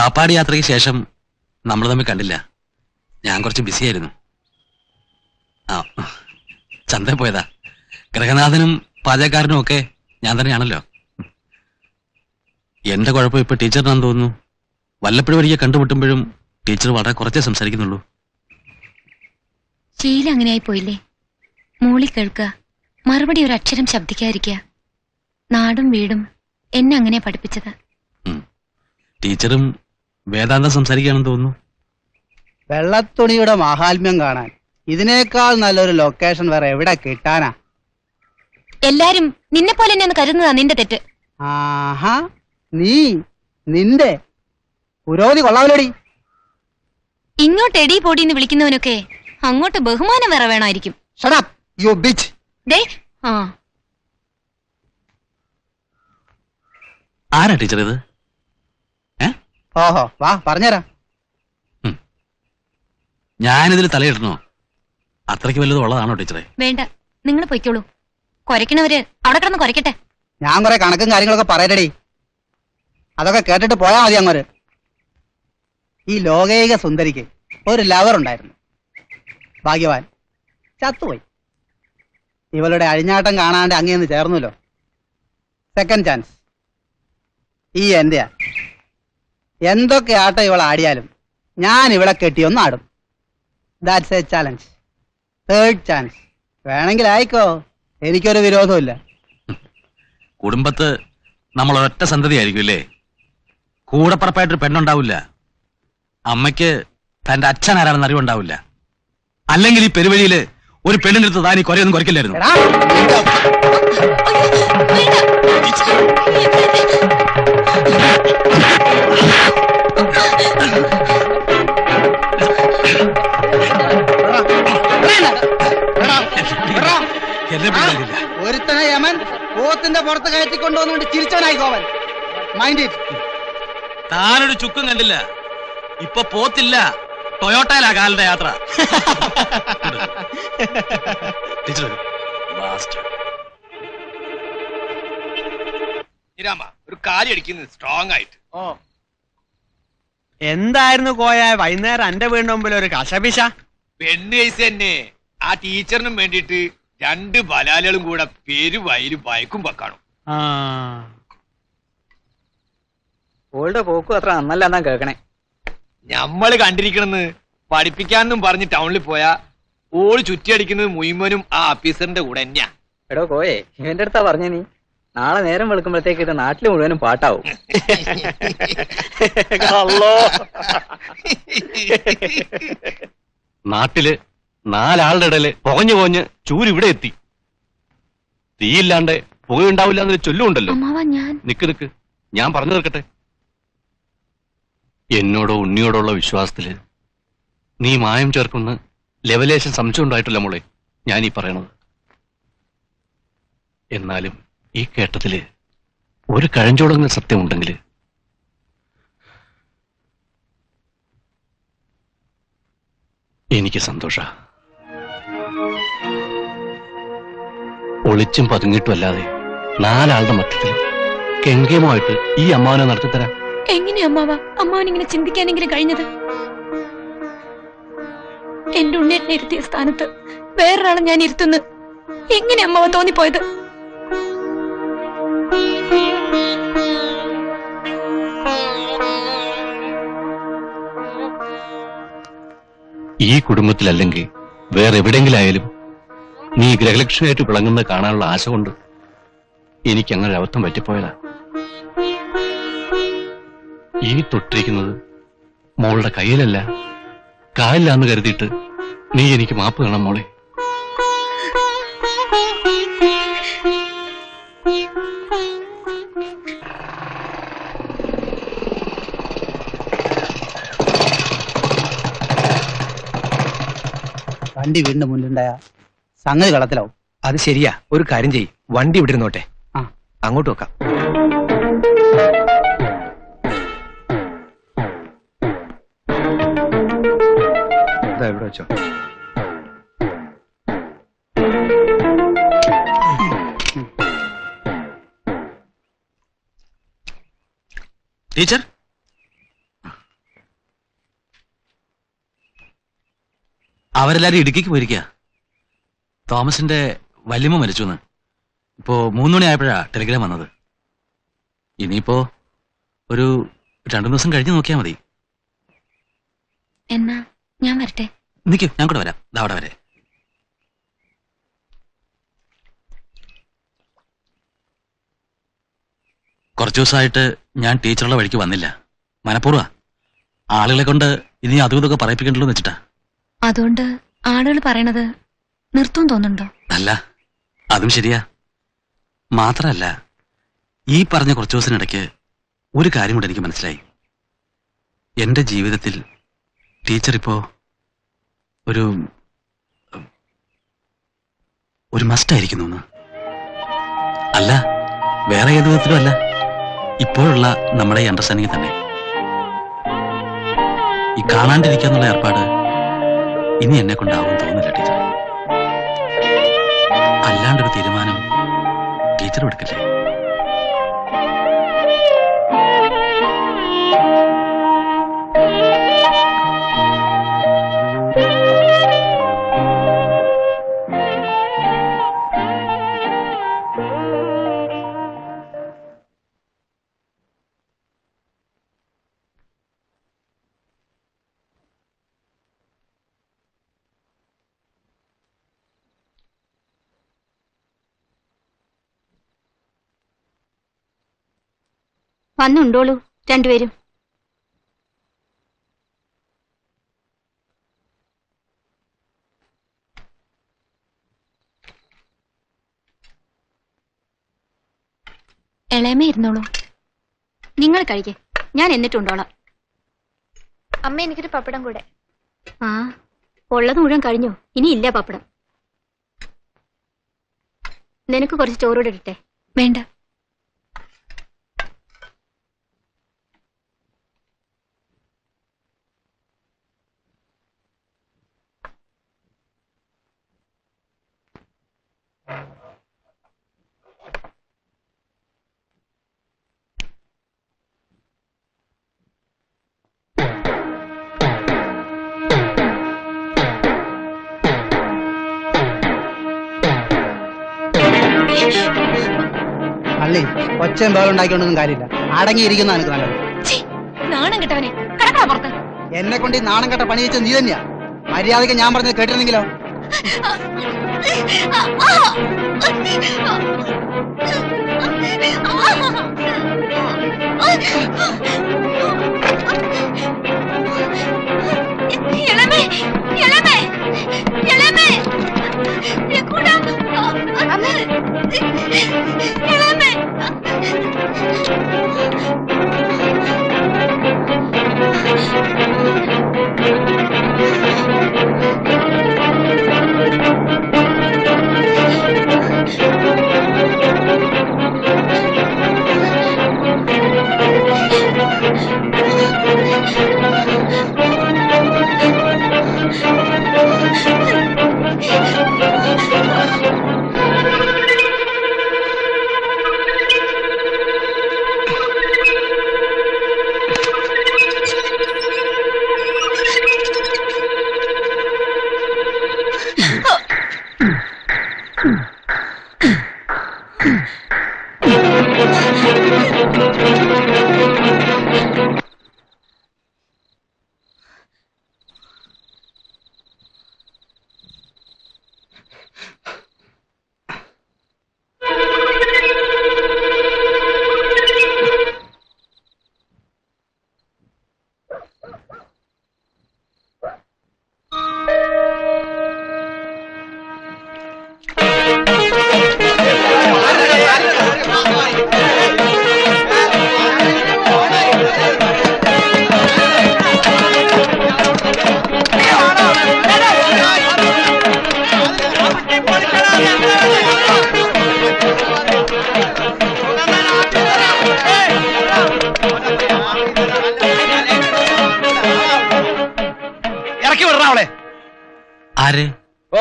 കാപ്പാട് യാത്രയ്ക്ക് ശേഷം നമ്മൾ തമ്മിൽ കണ്ടില്ല. ഞാൻ കുറച്ച് ബിസി ആയിരുന്നു. ആ ചന്ത പോയതാ. ഗ്രഹനാഥനും പാചകക്കാരനും ഒക്കെ ഞാൻ തന്നെയാണല്ലോ. എന്റെ കുഴപ്പം ഇപ്പൊ ടീച്ചറിനാന്ന് തോന്നുന്നു. വല്ലപ്പോഴും ഒരിക്കൽ കണ്ടുമുട്ടുമ്പോഴും ടീച്ചർ വളരെ കുറച്ചേ സംസാരിക്കുന്നുള്ളൂ. ശീലം അങ്ങനെയായി പോയില്ലേ? മൂളി കേൾക്കുക. മറുപടി ഒരു അക്ഷരം ശബ്ദിക്കാതിരിക്കുക. നാടും വീടും എന്നെ അങ്ങനെ പഠിപ്പിച്ചത്. ടീച്ചറും വേദാന്തം സംസാരിക്കുകയാണെന്ന് തോന്നുന്നു. വെള്ളത്തുണിയുടെ മാഹാത്മ്യം കാണാൻ. ഇതിനേക്കാൾ നല്ലൊരു ലൊക്കേഷൻ വേറെ എവിടെ കിട്ടാനാ? എല്ലാരും നിന്നെ പോലെ തന്നെ കരുതുന്നതാ നിന്റെ തെറ്റ്. ആഹാ നീ നിന്റെ പുരോഗതി കൊള്ളാവലോടി ഇങ്ങോട്ട് എടി പൊടി എന്ന് വിളിക്കുന്നവനൊക്കെ അങ്ങോട്ട് ബഹുമാനം വേറെ വേണമായിരിക്കും. ഷടപ്പ് യു ബിച്ച് ദേ ആ. ആരാ ടീച്ചർ ഇത്? ഓഹോ വാ പറഞ്ഞുതരാം ഞാനിതിൽ തലയിടണോ? അത്രയ്ക്ക് വല്ലതും ഉള്ളതാണോ ടീച്ചറെ? വേണ്ട നിങ്ങൾ പൊയ്ക്കോളൂ. കുരയ്ക്കണവര് അവിടെ കിടന്ന് കുരയ്ക്കട്ടെ. ഞാൻ കുറെ കണക്കും കാര്യങ്ങളൊക്കെ പറയരടി അതൊക്കെ കേട്ടിട്ട് പോയാ മതി അങ്ങോട്ട്. ഈ ലോകൈക സുന്ദരിക്ക് ഒരു ലവർ ഉണ്ടായിരുന്നു. ഭാഗ്യവാൻ. ചത്തുപോയി. ഇവളുടെ അഴിഞ്ഞാട്ടം കാണാണ്ട് അങ്ങേന്ന് ചേർന്നല്ലോ. സെക്കൻഡ് ചാൻസ് ഈ എന്റെയാ. എന്തൊക്കെ ആട്ടം ഇവൾ ആടിയാലും ഞാൻ ഇവളെ ഒന്ന് ആടും. That's a challenge third chance വേണമെങ്കിൽ ആയിക്കോ. എനിക്കൊരു വിരോധമില്ല കുടുംബത്ത് നമ്മൾ ഒറ്റ സന്തതി ആയിരിക്കും അല്ലേ കൂടപ്പറപ്പായിട്ടൊരു പെണ്ണുണ്ടാവില്ല. അമ്മയ്ക്ക് തന്റെ അച്ഛൻ ആരാണെന്ന് അറിവുണ്ടാവില്ല. അല്ലെങ്കിൽ ഈ പെരുവഴിയിൽ ഒരു പെണ്ണിനെടുത്ത് താൻ ഈ കുറയൊന്നും കുറയ്ക്കില്ലായിരുന്നു. എടാ, എന്നെ പിടിക്കാനില്ല. ഒരുത്തനെ യമൻ പോത്തിന്റെ പുറത്ത് കയറ്റിക്കൊണ്ടുവന്നുകൊണ്ട് ചിരിച്ചവനായി ഗോവൻ മൈൻഡ് താനൊരു ചുക്കും കണ്ടില്ല. ഇപ്പൊ പോത്തില്ല. ടൊയോട്ടയിലാ കാലിന്റെ യാത്ര. ഒരു കാലി അടിക്കുന്നത് സ്ട്രോങ് ആയിട്ട്. ഓ. എന്തായിരുന്നു കോയ? വൈകുന്നേരം എന്റെ വീടിന്റെ മുമ്പിൽ ഒരു കശപിശ. പെണ്ണ് കേസ് തന്നെ. ആ ടീച്ചറിനും വേണ്ടിട്ട് രണ്ട് ബലാലുകളും കൂടെ പേര് വയര് വയക്കും വെക്കാണു. ആ. ഓളുടെ പോക്കും അത്ര നന്നല്ല എന്നാ കേക്കണേ. ഞമ്മൾ കണ്ടിരിക്കണെന്ന് പഠിപ്പിക്കാന്നും പറഞ്ഞ് ടൗണിൽ പോയാ ഓൾ ചുറ്റിയടിക്കുന്നത് മുയ്മനും ആ ഓഫീസറിന്റെ കൂടെ തന്നെയാ. എടോ കോയെ ഇവന്റെ അടുത്താ പറഞ്ഞ നീ. നാളെ നേരം വെളുക്കുമ്പോഴത്തേക്ക് ഇത് നാട്ടിൽ മുഴുവനും പാട്ടാവും. നാട്ടിൽ നാലാളുടെ ഇടയിൽ പുകഞ്ഞു പോഞ്ഞ് ചൂര് ഇവിടെ എത്തി. തീയില്ലാണ്ട് പുകയുണ്ടാവില്ല എന്നൊരു ചൊല്ലുണ്ടല്ലോ അമ്മാവ ഞാൻ. നിക്ക് നിക്ക്. ഞാൻ പറഞ്ഞു തീർക്കട്ടെ. എന്നോടോ ഉണ്ണിയോടോ ഉള്ള വിശ്വാസത്തിൽ നീ മായം ചേർക്കുന്ന ലെവലേഷൻ സംശയം ഉണ്ടായിട്ടില്ല മോളെ. ഞാൻ ഈ പറയണത്. എന്നാലും ഈ കേട്ടത്തിൽ ഒരു കഴഞ്ചോടങ്ങുന്ന സത്യമുണ്ടെങ്കിൽ എനിക്ക് സന്തോഷ. ഒളിച്ചും പതുങ്ങിട്ടും അല്ലാതെ നാലാളുടെ മധ്യത്തിൽ കെങ്കേമായിട്ട് ഈ അമ്മാവനെ നടത്തിത്തരാം. എങ്ങനെ അമ്മാവ? അമ്മാവൻ ഇങ്ങനെ ചിന്തിക്കാനെങ്കിലും കഴിഞ്ഞത്? എന്റെ ഉണ്ണിയേട്ടനെ ഇരുത്തിയ സ്ഥാനത്ത് വേറൊരാളെ ഞാൻ ഇരുത്തുന്നു. എങ്ങനെ അമ്മാവ തോന്നിപ്പോയത്? ഈ കുടുംബത്തിലല്ലെങ്കിൽ വേറെ എവിടെയെങ്കിലായാലും നീ ഗ്രഹലക്ഷ്മിയായിട്ട് വിളങ്ങുന്നത് കാണാനുള്ള ആശ കൊണ്ട് എനിക്ക് അങ്ങനെ അബദ്ധം പറ്റിപ്പോയതാ. ഈ തൊട്ടിരിക്കുന്നത് മോളുടെ കയ്യിലല്ല കാലിലാന്ന് കരുതിയിട്ട് നീ എനിക്ക് മാപ്പ് തരണം മോളെ. വണ്ടി വീടിന്റെ മുന്നിലുണ്ടായ സംഗതി കളത്തിലാവും അത് ശരിയാ. ഒരു കാര്യം ചെയ്യ്. വണ്ടി ഇവിടെ ഇരുന്നോട്ടെ. ആ. അങ്ങോട്ട് വെക്കാം ദാ ഇവിടെ വെച്ചോ. ടീച്ചർ? അവരെല്ലാരും ഇടുക്കിക്ക് പോയിരിക്കുക തോമസിന്റെ വല്യമ്മ മരിച്ചു എന്ന് ഇപ്പോ മൂന്ന് മണി ആയപ്പോഴാ ടെലിഗ്രാം വന്നത്. ഇനിയിപ്പോ ഒരു രണ്ടു ദിവസം കഴിഞ്ഞ് നോക്കിയാ മതി. എന്നാ ഞാൻ വരട്ടെ. നിൽക്കൂ ഞാൻ കൂടെ വരാം. അവിടെ വരെ. കുറച്ചു ദിവസമായിട്ട് ഞാൻ ടീച്ചറുടെ വഴിക്ക് വന്നില്ല. മനഃപൂർവ. ആളുകളെ കൊണ്ട് ഇനി അതും ഇതൊക്കെ പറയിപ്പിക്കണ്ടല്ലോ എന്ന് വെച്ചിട്ടാ. അതുകൊണ്ട് ആളുകൾ പറയണത് നിർത്തും തോന്നുന്നുണ്ടോ? അല്ല അതും ശരിയാ. മാത്രല്ല ഈ പറഞ്ഞ കുറച്ചു ദിവസത്തിനിടയ്ക്ക് ഒരു കാര്യം കൂടെ എനിക്ക് മനസ്സിലായി. എന്റെ ജീവിതത്തിൽ ടീച്ചർ ഇപ്പോ ഒരു ഒരു മസ്റ്റായിരിക്കുന്നു അല്ല വേറെ ഏത് വിധത്തിലും അല്ല. ഇപ്പോഴുള്ള നമ്മുടെ ഈ അണ്ടർസ്റ്റാൻഡിങ് തന്നെ. ഈ കാണാണ്ടിരിക്കാന്നുള്ള ഏർപ്പാട് ഇനി എന്നെ കൊണ്ടാവും തോന്നില്ല ടീച്ചർ അല്ലാണ്ടൊരു തീരുമാനം ടീച്ചർ എടുക്കില്ലേ? വന്നുണ്ടോളൂ രണ്ടുപേരും. ഇളയമേ ഇരുന്നോളൂ. നിങ്ങൾ കഴിക്കേ. ഞാൻ എന്നിട്ടുണ്ടോളാം. അമ്മ എനിക്കൊരു പപ്പടം കൂടെ. ആ ഉള്ളത് മുഴുവൻ കഴിഞ്ഞു. ഇനി ഇല്ല പപ്പടം. നിനക്ക് കുറച്ച് ചോറൂടെ ഇടട്ടെ. വേണ്ട. പള്ളി ഒച്ചയും ബഹളം ഉണ്ടാക്കിക്കൊണ്ടൊന്നും കാര്യമില്ല. അടങ്ങിയിരിക്കുന്ന എനിക്ക് നല്ലത്. ഛീ, നാണം കിട്ടവനെ. കിടക്കണ പുറത്ത്. എന്നെ കൊണ്ട് ഈ നാണം കെട്ട പണി വെച്ച നീ തന്നെയാ. മര്യാദയ്ക്ക് ഞാൻ പറഞ്ഞത് കേട്ടിരുന്നെങ്കിലോ? ഇളമേ ഇളമേ ഇളമേ കൂടാ. ഇളമേ Thank you. ഇറക്കി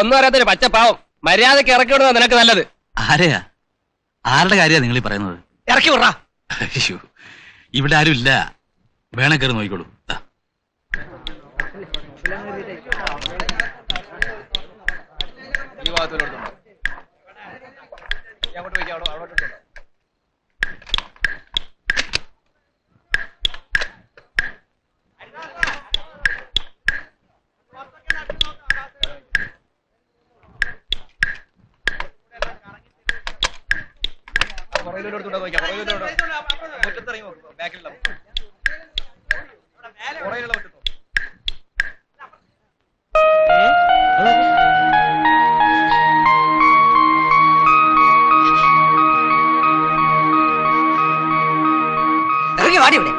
ഒന്നും അറിയാത്തൊരു പച്ചപ്പാവം. മര്യാദയ്ക്ക് ഇറക്കി വിടുന്ന നിനക്ക് നല്ലത്. ആരെയാ? ആരുടെ കാര്യമാണ് നിങ്ങൾ ഈ പറയുന്നത്? ഇറക്കി വിടാ അയ്യോ ഇവിടെ ആരും ഇല്ല. വേണ കയറി നോക്കിക്കോളൂ. ഈ ഭാഗത്തിലോട്ടുണ്ടോ പുറകിലോട്ട് നോക്കാം. മുറ്റത്തിറങ്ങി നോക്ക്, ബാക്കിലുള്ള പുറകിലുള്ള മുറ്റത്തോ ഇറങ്ങി വാടി ഇവിടെ.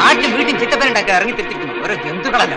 നാട്ടിലും വീട്ടിൽ ചിത്തപ്പനുണ്ടാക്കാൻ ഇറങ്ങി തിരിച്ചിരിക്കുന്നു ഓരോ ജന്തുക്കളല്ല.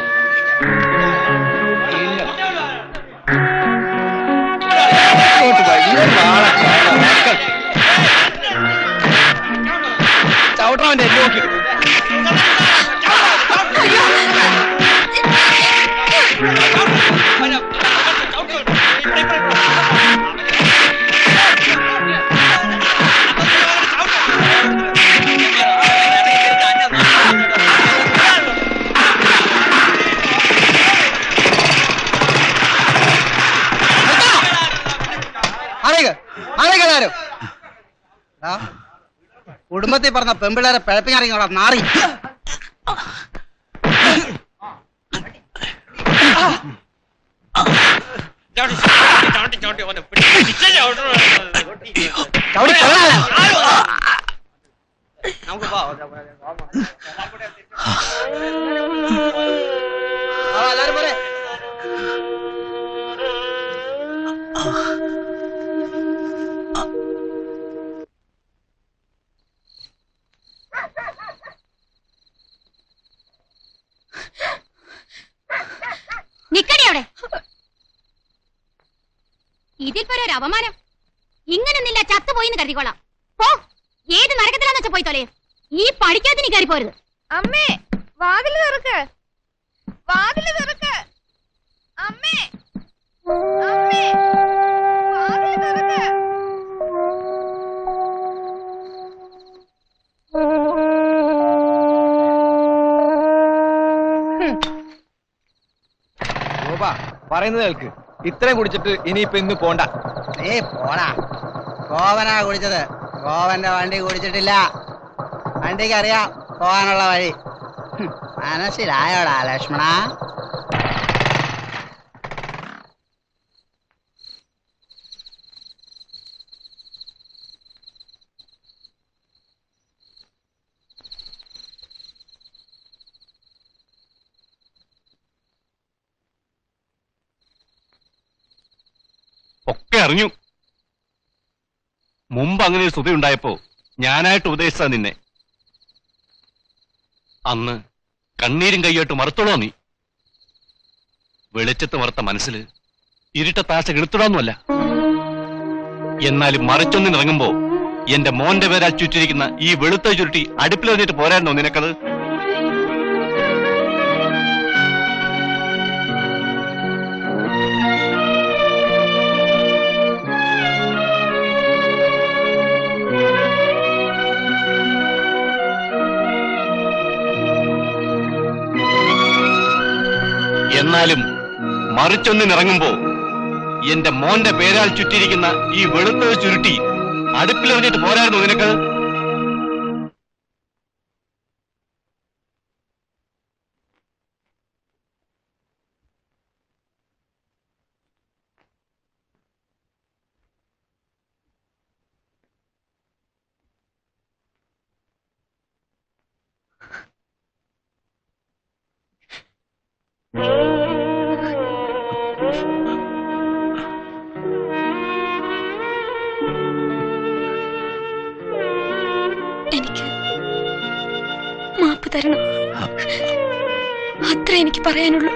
പറഞ്ഞ പെമ്പിള്ളേരെ പിഴപ്പിക്കാറിങ്ങോടാ നാറി ചവിട്ടി ഇതിൽ പോലെ ഒരു അപമാനം. ഇങ്ങനൊന്നില്ല ചത്തുപോയിന്ന് കരുതിക്കോളാം. പോ ഏത് നരകത്തിലാന്ന് വെച്ചാ പോയി തൊലയും ഈ പഠിക്കാത്തിന് കയറി പോരുത്. അമ്മേ വാതിൽ തുറക്ക്. വാതിൽ തുറക്ക്. അമ്മേ അമ്മേ വാതിൽ തുറക്ക്. പറയുന്നത് കേൾക്ക്. ഇത്രയും കുടിച്ചിട്ട് ഇനിയിപ്പൊ ഇന്ന് പോണ്ട. നീ പോടാ. കോവനാ കുടിച്ചത്. കോവന്റെ വണ്ടി കുടിച്ചിട്ടില്ല. വണ്ടിക്ക് അറിയാം പോകാനുള്ള വഴി. മനസ്സിലായോടാ ലക്ഷ്മണ ഒക്കെ അറിഞ്ഞു മുമ്പ് അങ്ങനെ ഒരു സ്തുതി ഉണ്ടായപ്പോ ഞാനായിട്ട് ഉപദേശിച്ച നിന്നെ. അന്ന് കണ്ണീരും കൈയായിട്ട് മറുത്തോളോ നീ. വെളിച്ചത്ത് മറുത്ത മനസ്സിൽ ഇരുട്ടത്താശ കെടുത്തിടാന്നുമല്ല. എന്നാലും മറിച്ചൊന്നിനിറങ്ങുമ്പോ എന്റെ മോന്റെ പേരാൽ ചുറ്റിരിക്കുന്ന ഈ വെളുത്ത ചുരുട്ടി അടുപ്പിലെറിഞ്ഞിട്ട് പോരായിരുന്നോ നിനക്കത്? എന്നാലും മറിച്ചൊന്നിനിറങ്ങുമ്പോ എന്റെ മോന്റെ പേരാൽ ചുറ്റിയിരിക്കുന്ന ഈ വെളുത്തത് ചുരുട്ടി അടുപ്പിലെറിഞ്ഞിട്ട് പോരായിരുന്നു നിനക്ക്? മാപ്പ് തരണം. അത്ര എനിക്ക് പറയാനുള്ളൂ.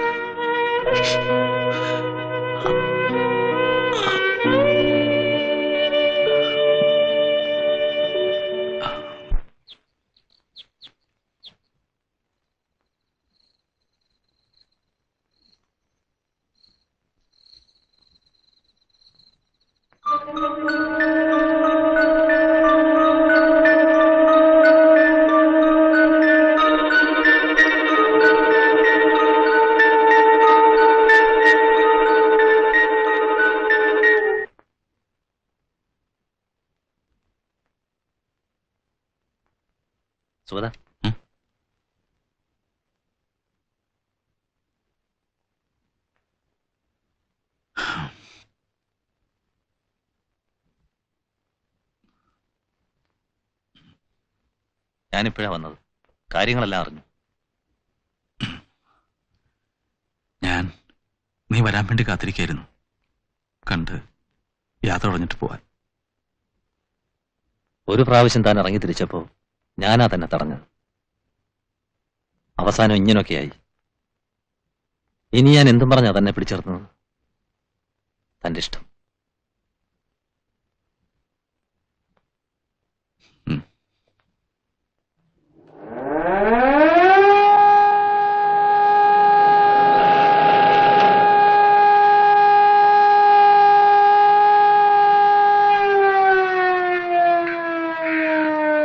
സുഗത ഞാനിപ്പോഴാ വന്നത്. കാര്യങ്ങളെല്ലാം അറിഞ്ഞു. ഞാൻ നീ വരാൻ വേണ്ടി കാത്തിരിക്കായിരുന്നു. കണ്ട് യാത്ര തുടങ്ങിട്ട് പോവാൻ. ഒരു പ്രാവശ്യം താൻ ഇറങ്ങി തിരിച്ചപ്പോ ഞാനാ തന്നെ തടഞ്ഞത്. അവസാനം ഇങ്ങനൊക്കെയായി. ഇനി ഞാൻ എന്തും പറഞ്ഞാ തന്നെ പിടിച്ചേർന്നത് തന്റെ ഇഷ്ടം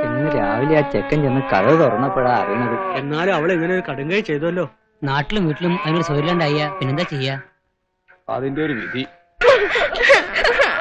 ഇന്ന് രാവിലെ ആ ചെക്കൻ ചെന്ന് കഥ തുറന്നപ്പോഴാ അറിയണത് എന്നാലും അവൾ ഇങ്ങനെ ഒരു കടുങ്കൈ ചെയ്തല്ലോ. നാട്ടിലും വീട്ടിലും അതിനൊരു സൗകര്യണ്ടായ പിന്നെന്താ ചെയ്യാ? അതിന്റെ ഒരു വിധി.